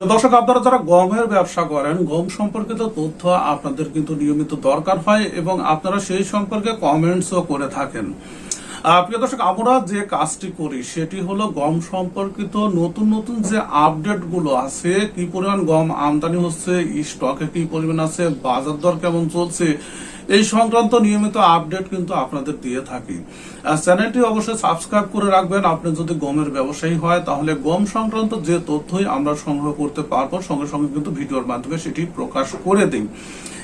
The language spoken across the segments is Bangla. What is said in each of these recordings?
দর্শক, আপনারা যারা গমের ব্যবসা করেন, গম সম্পর্কিত তথ্য আপনাদের কিন্তু নিয়মিত দরকার হয় এবং আপনারা সেই সম্পর্কে কমেন্টসও করে থাকেন। প্রিয় দর্শক, আমরা যে কাজটি করি, সেটি হলো গম সম্পর্কিত নতুন নতুন যে আপডেটগুলো আছে, কি পরিমাণ গম আমদানি হচ্ছে স্টকে কি পরিমাণ আছে, বাজার দর কেমন চলছে এই সংক্রান্ত নিয়মিত আপডেট কিন্তু আপনাদের দিয়ে থাকি। আর চ্যানেলটি অবশ্যই সাবস্ক্রাইব করে রাখবেন। আপনি যদি গমের ব্যবসায়ী হয়, তাহলে গম সংক্রান্ত যে তথ্যই আমরা সংগ্রহ করতে পারব, সঙ্গে সঙ্গে কিন্তু ভিডিওর মাধ্যমে সেটি প্রকাশ করে দিই।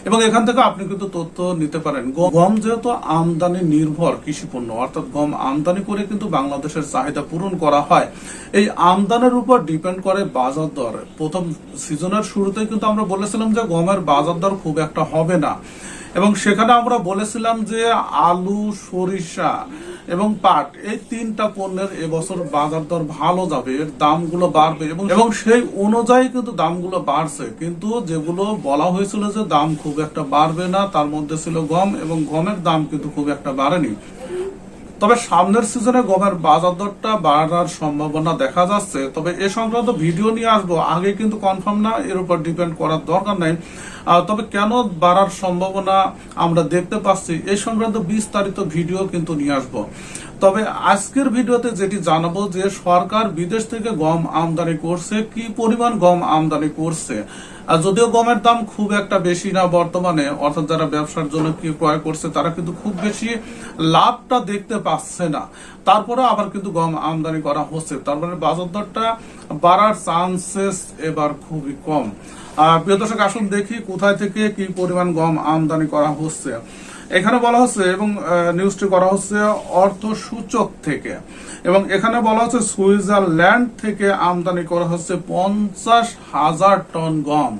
এবং এখান থেকে আপনি কিন্তু তথ্য নিতে পারেন। গম যেহেতু আমদানি নির্ভর কৃষি পণ্য অর্থাৎ গম আমদানি করে কিন্তু বাংলাদেশের চাহিদা পূরণ করা হয়। এই আমদানির উপর ডিপেন্ড করে বাজার দর। প্রথম সিজনের শুরুতেই কিন্তু আমরা বলেছিলাম যে গমের বাজার দর খুব একটা হবে না। এবং সেখানে আমরা বলেছিলাম যে আলু সরিষা এবং পাট এই তিনটা পণ্যের এবছর বাজার দর ভালো যাবে এর দামগুলো বাড়বে এবং এবং সেই অনুযায়ী কিন্তু দামগুলো বাড়ছে। কিন্তু যেগুলো বলা হয়েছিল যে দাম খুব একটা বাড়বে না তার মধ্যে ছিল গম এবং গমের দাম কিন্তু খুব একটা বাড়েনি। তবে সামনের সিজনে গমের বাজার দরটা বাড়ার সম্ভাবনা দেখা যাচ্ছে। তবে এ সংক্রান্ত ভিডিও নিয়ে আসব। আগে কিন্তু কনফার্ম না এর উপর ডিপেন্ড করার দরকার নাই। তবে কেন বাড়ার সম্ভাবনা আমরা দেখতে পাচ্ছি, এই সংক্রান্ত বিস্তারিত ভিডিও কিন্তু নিয়ে আসব। তবে আজকের ভিডিওতে যেটি জানাব যে সরকার বিদেশ থেকে গম আমদানি করছে, কি পরিমাণ গম আমদানি করছে? আর যদিও গমের দাম খুব একটা বেশি না বর্তমানে, অর্থাৎ যারা ব্যবসার জন্য কি ক্রয় করছে, তারা কিন্তু খুব বেশি লাভটা দেখতে পাচ্ছে না। তারপরে আবার কিন্তু গম আমদানি করা হচ্ছে, তার মানে বাজার দরটা বাড়ার চান্সেস এবার খুবই কম। প্রিয় দর্শক, আসুন দেখি কোথায় থেকে কি পরিমাণ গম আমদানি করা হচ্ছে। এখানে বলা হচ্ছে এবং নিউজটি করা হচ্ছে অর্থ সূচক থেকে। এবং এখানে বলা হচ্ছে সুইজারল্যান্ড থেকে আমদানি করা হচ্ছে পঞ্চাশ হাজার টন গম।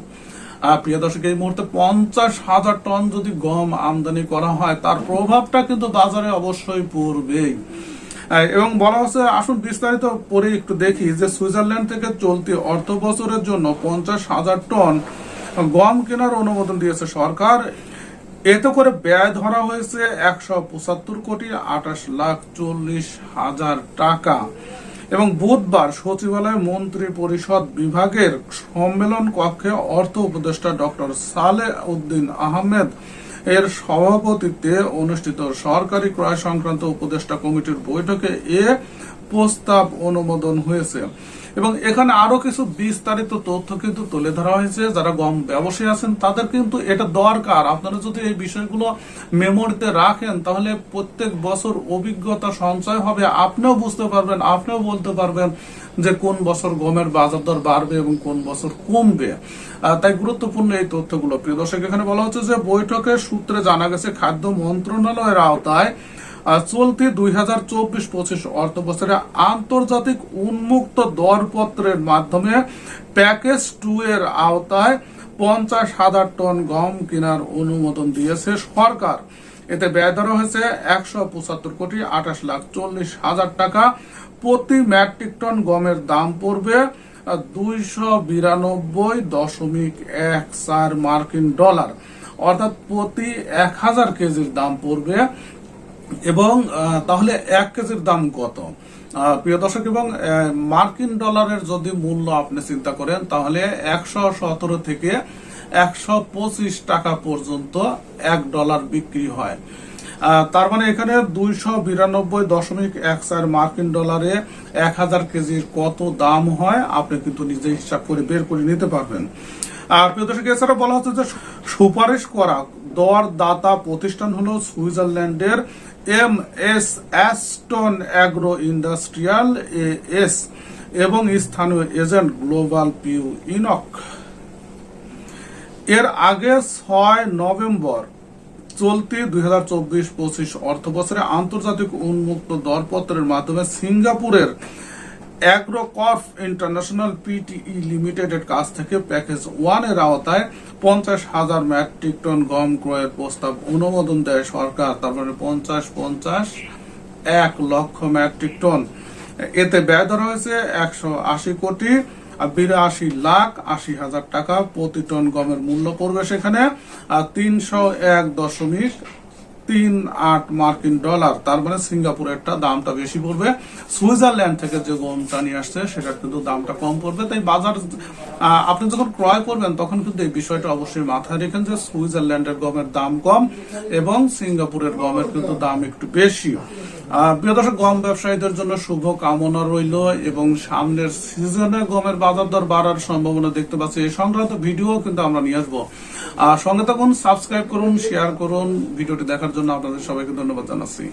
প্রিয় দর্শক, এই মুহূর্তে পঞ্চাশ হাজার টন যদি গম আমদানি করা হয়, তার প্রভাবটা কিন্তু বাজারে অবশ্যই পড়বেই। এবং বলা হচ্ছে, আসুন বিস্তারিত পরে একটু দেখি যে সুইজারল্যান্ড থেকে চলতি অর্থ বছরের জন্য পঞ্চাশ হাজার টন গম কেনার অনুমোদন দিয়েছে সরকার। এতে করে ব্যয় ধরা হয়েছে একশো পঁচাত্তর কোটি আঠাশ লাখ চল্লিশ হাজার টাকা। এবং বুধবার সচিবালয় মন্ত্রী পরিষদ বিভাগের সম্মেলন কক্ষে অর্থ উপদেষ্টা ডক্টর সালে উদ্দিন আহমেদ এর সভাপতিত্বে অনুষ্ঠিত সরকারি ক্রয় সংক্রান্ত উপদেষ্টা কমিটির বৈঠকে এ প্রস্তাব অনুমোদন হয়েছে। এবং এখানে আরও কিছু বিস্তারিত তথ্য কিন্তু তুলে ধরা হয়েছে। যারা গম ব্যবসায়ী আছেন, তাদের কিন্তু এটা দরকার। আপনারা যদি এই বিষয়গুলো মেমোরিতে রাখেন, তাহলে প্রত্যেক বছর অভিজ্ঞতা সঞ্চয় হবে। আপনিও বুঝতে পারবেন, আপনিও বলতে পারবেন যে কোন বছর গমের বাজার দর বাড়বে এবং কোন বছর কমবে। তাই গুরুত্বপূর্ণ এই তথ্যগুলো। প্রিয় দর্শক, এখানে বলা হচ্ছে যে বৈঠকের সূত্রে জানা গেছে, খাদ্য মন্ত্রণালয়ের আওতায় চলতি দুই হাজার চব্বিশ পঁচিশ অর্থ বছরে আন্তর্জাতিক উন্মুক্ত দরপত্রের মাধ্যমে প্যাকেজ টু এর আওতায় পঞ্চাশ হাজার টন গম কেনার অনুমোদন দিয়েছে সরকার। এতে ব্যয় ধরা হয়েছে একশো পঁচাত্তর কোটি আঠাশ লাখ চল্লিশ হাজার টাকা। প্রতি মেট্রিক টন গমের দাম পড়বে দুইশো বিরানব্বই দশমিক এক চার মার্কিন ডলার। অর্থাৎ প্রতি এক হাজার কেজির দাম পড়বে এবং তাহলে এক কেজির দাম কত? প্রিয় দর্শক, এবং মার্কিন ডলারের যদি মূল্য আপনি চিন্তা করেন, তাহলে একশো সতেরো থেকে একশো পঁচিশ টাকা পর্যন্ত এক ডলার বিক্রি হয়। তার মানে এখানে দুইশো বিরানব্বই দশমিক এক চার মার্কিন ডলারে এক হাজার কেজির কত দাম হয়, আপনি কিন্তু নিজে হিসাব করে বের করে নিতে পারবেন। আর প্রিয় দর্শক এছাড়া বলা হচ্ছে যে সুপারিশ করা দর দাতা প্রতিষ্ঠান হলো সুইজারল্যান্ডের M S Aston agro industrial A S এবং স্থানীয় এজেন্ট গ্লোবাল পিউ ইনক। এর আগে ছয় নভেম্বর চলতি দুই হাজার চব্বিশ পঁচিশ অর্থ বছরে আন্তর্জাতিক উন্মুক্ত দরপত্রের মাধ্যমে সিঙ্গাপুরের অ্যাগ্রোকর্প ইন্টারন্যাশনাল পিটিই লিমিটেডের কাছ থেকে প্যাকেজ ওয়ানের আওতায় পঞ্চাশ হাজার মেট্রিক টন গম ক্রয়ের প্রস্তাব অনুমোদন দেয় সরকার। তার মানে পঞ্চাশ পঞ্চাশ, এক লক্ষ মেট্রিক টন। এতে ব্যয় ধরা হয়েছে একশো আশি কোটি বিরাশি লাখ আশি হাজার টাকা প্রতি টন গমের মূল্য পড়বে সেখানে, আর তিনশো এক দশমিক তিন আট মার্কিন ডলার। তার মানে সিঙ্গাপুরেরটা দামটা বেশি পড়বে। সুইজারল্যান্ড থেকে যে গমটা নিয়ে আসছে, সেটার কিন্তু দামটা কম পড়বে। তাই বাজার আপনি যখন ক্রয় করবেন, তখন কিন্তু এই বিষয়টা অবশ্যই মাথায় রেখেন যে সুইজারল্যান্ডের গমের দাম কম এবং সিঙ্গাপুরের গমের কিন্তু দাম একটু বেশি। প্রিয় দর্শক, গম ব্যবসায়ীদের জন্য শুভ কামনা রইল এবং সামনের সিজনে গমের বাজার দর বাড়ার সম্ভাবনা দেখতে পাচ্ছি। এই সংক্রান্ত ভিডিও কিন্তু আমরা নিয়ে আসব। আর সঙ্গে থাকুন, সাবস্ক্রাইব করুন, শেয়ার করুন, ভিডিওটি দেখার জন্য আপনাদের সবাইকে ধন্যবাদ জানাচ্ছি।